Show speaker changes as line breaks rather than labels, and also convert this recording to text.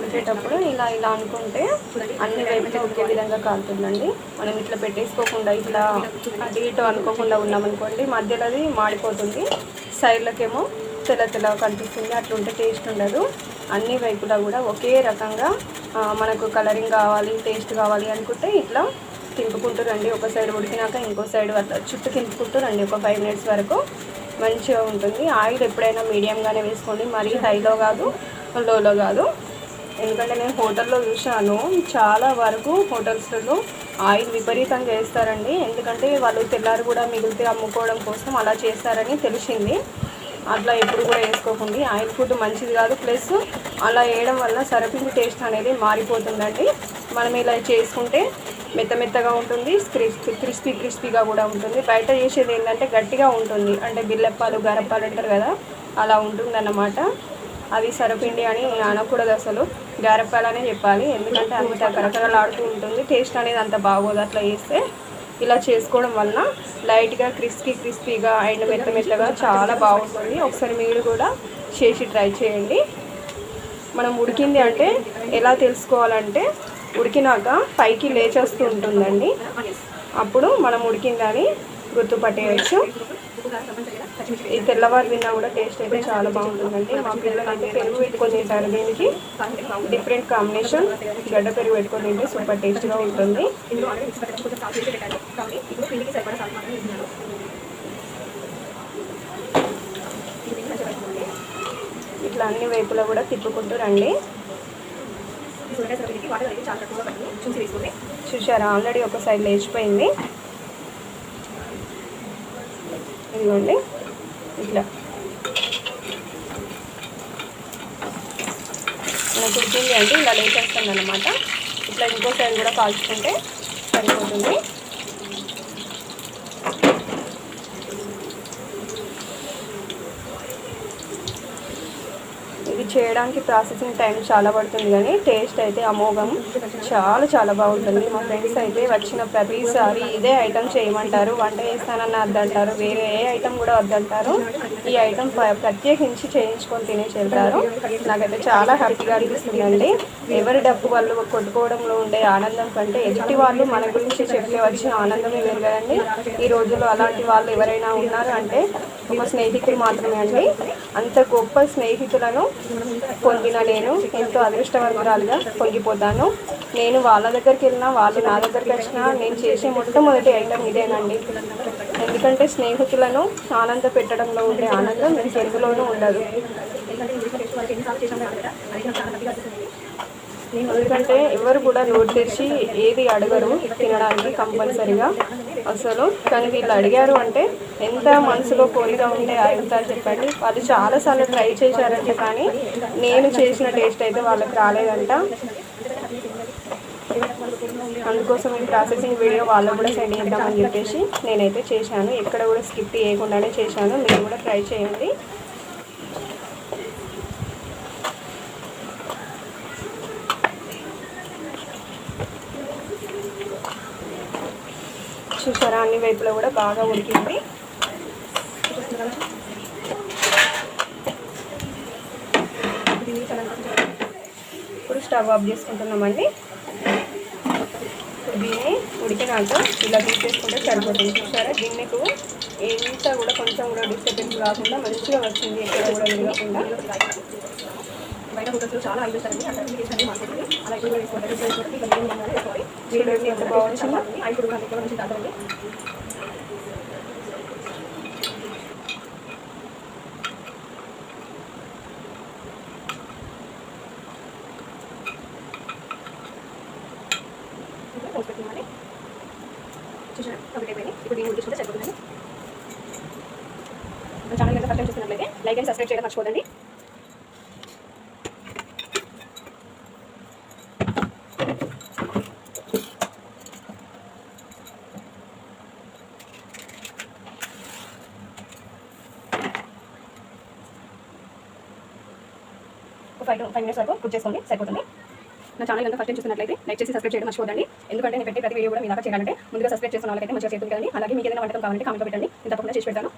పెట్టేటప్పుడు ఇలా ఇలా అనుకుంటే అన్ని వైపులా ఒకే విధంగా కాలుతుందండి. మనం ఇట్లా పెట్టేసుకోకుండా ఇట్లా అటు ఇటు అనుకోకుండా ఉన్నామనుకోండి మధ్యలో అది మాడిపోతుంది. సైడ్లకేమో తెల్ల తెల్ల కనిపిస్తుంది అట్లుంటే టేస్ట్ ఉండదు. అన్ని వైపులా కూడా ఒకే రకంగా మనకు కలరింగ్ కావాలి టేస్ట్ కావాలి అనుకుంటే ఇట్లా తింపుకుంటూ రండి. ఒక సైడ్ ఉడికినాక ఇంకో సైడ్ చుట్టూ తింపుకుంటూ రండి. ఒక ఫైవ్ మినిట్స్ వరకు మంచిగా ఉంటుంది. ఆయిల్ ఎప్పుడైనా మీడియంగానే వేసుకోండి. మరీ హైలో కాదు లోలో కాదు. ఎందుకంటే నేను హోటల్లో చూశాను చాలా వరకు హోటల్స్లలో ఆయిల్ విపరీతంగా వేస్తారండి. ఎందుకంటే వాళ్ళు తెల్లారి కూడా మిగిలితే అమ్ముకోవడం కోసం అలా చేస్తారని తెలిసింది. అట్లా ఎప్పుడు కూడా వేసుకోకండి. ఆయిల్ ఫుడ్ మంచిది కాదు. ప్లస్ అలా వేయడం వల్ల సరపిండి టేస్ట్ అనేది మారిపోతుందండి. మనం ఇలా చేసుకుంటే మెత్త మెత్తగా ఉంటుంది క్రిస్పీ క్రిస్పీ క్రిస్పీగా కూడా ఉంటుంది. బయట చేసేది ఏంటంటే గట్టిగా ఉంటుంది. అంటే బిల్లప్పాలు గరప్పాలు అంటారు కదా అలా ఉంటుందన్నమాట. అది సరపిండి అని అనకూడదు అసలు. గారెప్పాలనే చెప్పాలి. ఎందుకంటే అంత కరకరలాడుతూ ఉంటుంది. టేస్ట్ అనేది అంత బాగోదు అట్లా చేస్తే. ఇలా చేసుకోవడం వలన లైట్గా క్రిస్పీ క్రిస్పీగా అండ్ మెత్త మెత్తగా చాలా బాగుంటుంది. ఒకసారి మీరు కూడా చేసి ట్రై చేయండి. మనం ఉడికింది అంటే ఎలా తెలుసుకోవాలంటే ఉడికినాక పైకి లేచేస్తూ ఉంటుందండి. అప్పుడు మనం ఉడికిందని గుర్తుపట్టేయచ్చు. ఈ తెల్లవారు తిన్నా కూడా టేస్ట్ అయితే చాలా బాగుంటుందండి. మా పిల్లలు అయితే పెరుగు పెట్టుకొని తింటారు దీనికి. డిఫరెంట్ కాంబినేషన్ గడ్డ పెరుగు పెట్టుకొని తింటే సూపర్ టేస్ట్గా ఉంటుంది. ఇట్లా అన్ని వైపులా కూడా తిప్పుకుంటూ రండి. చూసారా ఆల్రెడీ ఒక సైడ్ లేచిపోయింది. ఇదిగోండి. ఇట్లా. మనకు ఉడికింది అంటే ఇలా లేచేస్తుంది అనమాట ఇట్లా ఇంకో సైడ్ కూడా కాల్చుకుంటే సరిపోతుంది. చేయడానికి ప్రాసెసింగ్ టైం చాలా పడుతుంది కానీ టేస్ట్ అయితే అమోఘం. చాలా చాలా బాగుంటుంది. మా ఫ్రెండ్స్ అయితే వచ్చిన ప్రతిసారి ఇదే ఐటెం చేయమంటారు. వంట చేస్తానన్న వద్దంటారు. వేరే ఏ ఐటెం కూడా వద్దంటారు. ఈ ఐటెం ప్రత్యేకించి చేయించుకొని తినేసి వెళ్తారు నాకైతే చాలా హ్యాపీగా అనిపిస్తుందండి. ఎవరి డబ్బు వాళ్ళు కొట్టుకోవడంలో ఉండే ఆనందం కంటే ఎదుటి వాళ్ళు మన గురించి చెప్పే వచ్చిన ఆనందమే వేరు కదండి. ఈ రోజుల్లో అలాంటి వాళ్ళు ఎవరైనా ఉన్నారు అంటే ఒక స్నేహితులు మాత్రమే అండి. అంత గొప్ప స్నేహితులను పొందిన నేను ఎంతో అదృష్టవంతురాలుగా పొంగిపోతాను. నేను వాళ్ళ దగ్గరికి వెళ్ళినా వాళ్ళు నా దగ్గరికి వచ్చినా నేను చేసే మొట్టమొదటి ఐటమ్ ఇదేనండి. ఎందుకంటే స్నేహితులను ఆనంద పెట్టడంలో ఉండే ఆనందం ఎందులోనూ ఉండదు. ఎందుకంటే ఎవరు కూడా నోట్ తెరిచి ఏది అడగరు తినడానికి కంపల్సరిగా. అసలు కానీ వీళ్ళు అడిగారు అంటే ఎంత మనసులో కోరిక ఉంటే అడుగుతారు చెప్పండి. వాళ్ళు చాలాసార్లు ట్రై చేశారంటే కానీ నేను చేసిన టేస్ట్ అయితే వాళ్ళకి రాలేదంట. అందుకోసం ఈ ప్రాసెసింగ్ వీడియో వాళ్ళకు కూడా సెండ్ చేద్దామని చెప్పేసి నేనైతే చేశాను. ఎక్కడ కూడా స్కిప్ చేయకుండానే చేశాను. మీరు కూడా ట్రై చేయండి. చూసారా? అన్ని వైపులో కూడా బాగా ఉడికింది. ఇప్పుడు స్టవ్ ఆఫ్ చేసుకుంటున్నామండి. దీన్ని ఉడికినాక ఇలా తీసేసుకుంటే సరిపోతుంది చూసారా గిన్నెకు ఎంత కూడా కొంచెం కూడా డిస్టర్బెన్స్ రాకుండా మంచిగా వచ్చింది ఎక్కడ కూడా వెళ్ళకుండా
బయట హోటల్స్లో చాలా ఐదు సార్ అక్కడ అలా ఇప్పుడు వేసుకుంటారు ఇప్పుడు వేసుకుంటే
ఎంత
రూపాయలు ఎక్కువ నుంచి కంప్లీట్ అయిపోయింది. ఇప్పుడు దీన్ని సరిపోతుందండి ఛానల్ కనుక ఫస్ట్ టైం చూస్తున్నట్లయితే లైక్ అండ్ సబ్స్క్రైబ్ చేయడం మర్చిపోదండి ఒక ఫైవ్ ఫైవ్ మినిట్స్ వరకు కుక్ చేసుకోండి. సరిపోతుంది. నా ఛానల్ కనుక ఫస్ట్ టైం చూసినట్లయితే లైక్ చేసి సబ్స్క్రైబ్ చేయడం మర్చిపోదండి ఎందుకంటే నేను పెట్టే ప్రతి వీడియో కూడా మీ దాకా చేయాలంటే ముందుగా సబ్స్క్రైబ్ చేసిన వాళ్ళకైతే మంచిగా చేస్తుంది కదండి. అలాగే మీకు ఏదైనా వంటకం కావాలంటే కామెంట్ పెట్టండి. నేను తప్పకుండా చేసి పెడతాను.